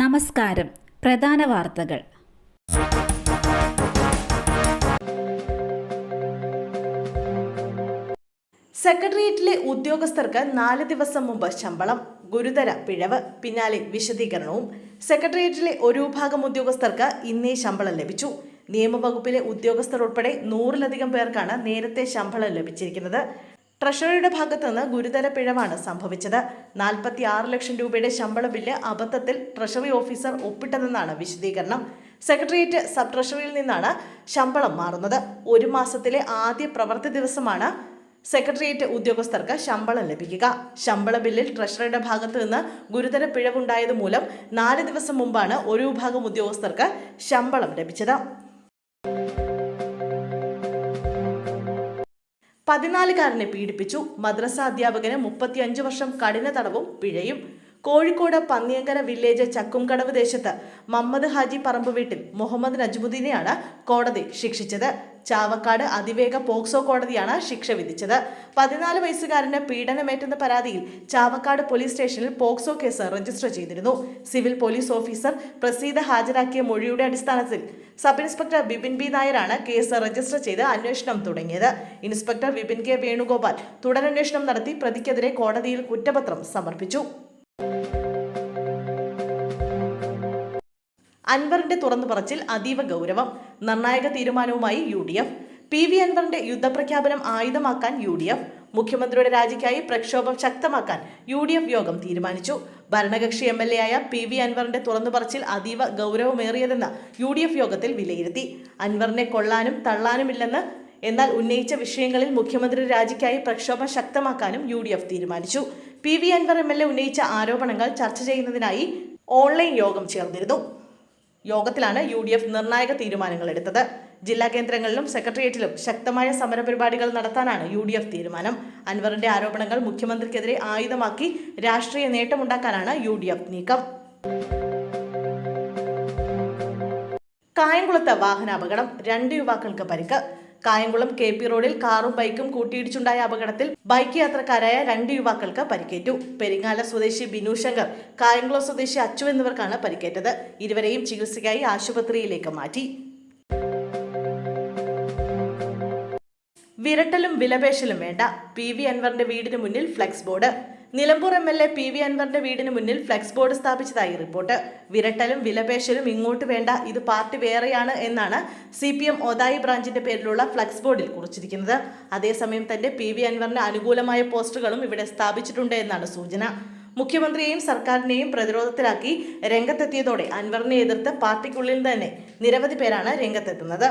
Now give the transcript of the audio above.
നമസ്കാരം. പ്രധാന വാർത്തകൾ. സെക്രട്ടേറിയറ്റിലെ ഉദ്യോഗസ്ഥർക്ക് നാല് ദിവസം മുമ്പ് ശമ്പളം ഗുരുതര പിഴവ് പിന്നാലെ വിശദീകരണവും. സെക്രട്ടേറിയറ്റിലെ ഒരു വിഭാഗം ഉദ്യോഗസ്ഥർക്ക് ഇന്നേ ശമ്പളം ലഭിച്ചു. നിയമവകുപ്പിലെ ഉദ്യോഗസ്ഥർ ഉൾപ്പെടെ നൂറിലധികം പേർക്കാണ് നേരത്തെ ശമ്പളം ലഭിച്ചിരിക്കുന്നത്. ട്രഷറിയുടെ ഭാഗത്തു നിന്ന് ഗുരുതര പിഴവാണ് സംഭവിച്ചത്. നാൽപ്പത്തി ആറ് ലക്ഷം രൂപയുടെ ശമ്പള ബില്ല് അബദ്ധത്തിൽ ട്രഷറി ഓഫീസർ ഒപ്പിട്ടതെന്നാണ് വിശദീകരണം. സെക്രട്ടേറിയറ്റ് സബ് ട്രഷറിയിൽ നിന്നാണ് ശമ്പളം മാറുന്നത്. ഒരു മാസത്തിലെ ആദ്യ പ്രവൃത്തി ദിവസമാണ് സെക്രട്ടേറിയറ്റ് ഉദ്യോഗസ്ഥർക്ക് ശമ്പളം ലഭിക്കുക. ശമ്പള ബില്ലിൽ ട്രഷറിയുടെ ഭാഗത്തു നിന്ന് ഗുരുതര പിഴവുണ്ടായത് മൂലം നാല് ദിവസം മുമ്പാണ് ഒരു വിഭാഗം ഉദ്യോഗസ്ഥർക്ക് ശമ്പളം ലഭിച്ചത്. പതിനാലുകാരനെ പീഡിപ്പിച്ചു. മദ്രസ അധ്യാപകന് മുപ്പത്തിയഞ്ച് വർഷം കഠിന തടവും പിഴയും. കോഴിക്കോട് പന്നിയങ്കര വില്ലേജ് ചക്കുംകടവ് ദേശത്ത് മമ്മദ് ഹാജി പറമ്പ് വീട്ടിൽ മുഹമ്മദ് നജ്മുദ്ദീനെയാണ് കോടതി ശിക്ഷിച്ചത്. ചാവക്കാട് അതിവേഗ പോക്സോ കോടതിയാണ് ശിക്ഷ വിധിച്ചത്. പതിനാല് വയസ്സുകാരന് പീഡനമേറ്റെന്ന പരാതിയിൽ ചാവക്കാട് പോലീസ് സ്റ്റേഷനിൽ പോക്സോ കേസ് രജിസ്റ്റർ ചെയ്തിരുന്നു. സിവിൽ പോലീസ് ഓഫീസർ പ്രസീത ഹാജരാക്കിയ മൊഴിയുടെ അടിസ്ഥാനത്തിൽ സബ് ഇൻസ്പെക്ടർ ബിപിൻ ബി നായരാണ് കേസ് രജിസ്റ്റർ ചെയ്ത് അന്വേഷണം തുടങ്ങിയത്. ഇൻസ്പെക്ടർ വിപിൻ കെ വേണുഗോപാൽ തുടരന്വേഷണം നടത്തി പ്രതിക്കെതിരെ കോടതിയിൽ കുറ്റപത്രം സമർപ്പിച്ചു. അൻവറിന്റെ തുറന്നു പറച്ചിൽ അതീവ ഗൗരവം. നിർണായക തീരുമാനവുമായി U D F P V അൻവറിന്റെ യുദ്ധപ്രഖ്യാപനം ആയുധമാക്കാൻ യു ഡി എഫ് മുഖ്യമന്ത്രിയുടെ രാജിക്കായി പ്രക്ഷോഭം ശക്തമാക്കാൻ യു ഡി എഫ് യോഗം തീരുമാനിച്ചു. ഭരണകക്ഷി എം എൽ എ ആയ പി വി അൻവറിന്റെ തുറന്നുപറച്ചിൽ അതീവ ഗൗരവമേറിയതെന്ന് യു ഡി എഫ് യോഗത്തിൽ വിലയിരുത്തി. അൻവറിനെ കൊള്ളാനും തള്ളാനുമില്ലെന്ന് എന്നാൽ ഉന്നയിച്ച വിഷയങ്ങളിൽ മുഖ്യമന്ത്രി രാജിക്കായി പ്രക്ഷോഭം ശക്തമാക്കാനും യു ഡി എഫ് തീരുമാനിച്ചു. P V Anvar M L A ഉന്നയിച്ച ആരോപണങ്ങൾ ചർച്ച ചെയ്യുന്നതിനായി ഓൺലൈൻ യോഗം ചേർന്നിരുന്നു. യോഗത്തിലാണ് യു ഡി എഫ് നിർണായക തീരുമാനങ്ങൾ എടുത്തത്. ജില്ലാ കേന്ദ്രങ്ങളിലും സെക്രട്ടേറിയറ്റിലും ശക്തമായ സമരപരിപാടികൾ നടത്താനാണ് യു ഡി എഫ് തീരുമാനം. അൻവറിന്റെ ആരോപണങ്ങൾ മുഖ്യമന്ത്രിക്കെതിരെ ആയുധമാക്കി രാഷ്ട്രീയ നേട്ടമുണ്ടാക്കാനാണ് യു ഡി എഫ് നീക്കം. കായംകുളത്ത് വാഹനാപകടം രണ്ട് യുവാക്കൾക്ക് പരിക്ക്. കായംകുളം കെ പി റോഡിൽ കാറും ബൈക്കും കൂട്ടിയിടിച്ചുണ്ടായ അപകടത്തിൽ ബൈക്ക് യാത്രക്കാരായ രണ്ട് യുവാക്കൾക്ക് പരിക്കേറ്റു. പെരിങ്ങാല സ്വദേശി ബിനു ശങ്കർ കായംകുളം സ്വദേശി അച്ചു എന്നിവർക്കാണ് പരിക്കേറ്റത്. ഇരുവരെയും ചികിത്സയ്ക്കായി ആശുപത്രിയിലേക്ക് മാറ്റി. വിരട്ടലും വിലപേശലും വേണ്ട. പി വി അൻവറിന്റെ വീടിന് മുന്നിൽ flex board. Nilambur M L A P V അൻവറിന്റെ വീടിന് മുന്നിൽ ഫ്ലെക്സ് ബോർഡ് സ്ഥാപിച്ചതായി റിപ്പോർട്ട്. വിരട്ടലും വിലപേശലും ഇങ്ങോട്ട് വേണ്ട ഇത് പാർട്ടി വേറെയാണ് എന്നാണ് സി പി എം ഒതായി ബ്രാഞ്ചിന്റെ പേരിലുള്ള ഫ്ലെക്സ് ബോർഡിൽ കുറിച്ചിരിക്കുന്നത്. അതേസമയം തന്റെ പി വി അൻവറിന് അനുകൂലമായ പോസ്റ്ററുകളും ഇവിടെ സ്ഥാപിച്ചിട്ടുണ്ട് എന്നാണ് സൂചന. മുഖ്യമന്ത്രിയെയും സർക്കാരിനെയും പ്രതിരോധത്തിലാക്കി രംഗത്തെത്തിയതോടെ അൻവറിനെ എതിർത്ത് പാർട്ടിക്കുള്ളിൽ തന്നെ നിരവധി പേരാണ് രംഗത്തെത്തുന്നത്.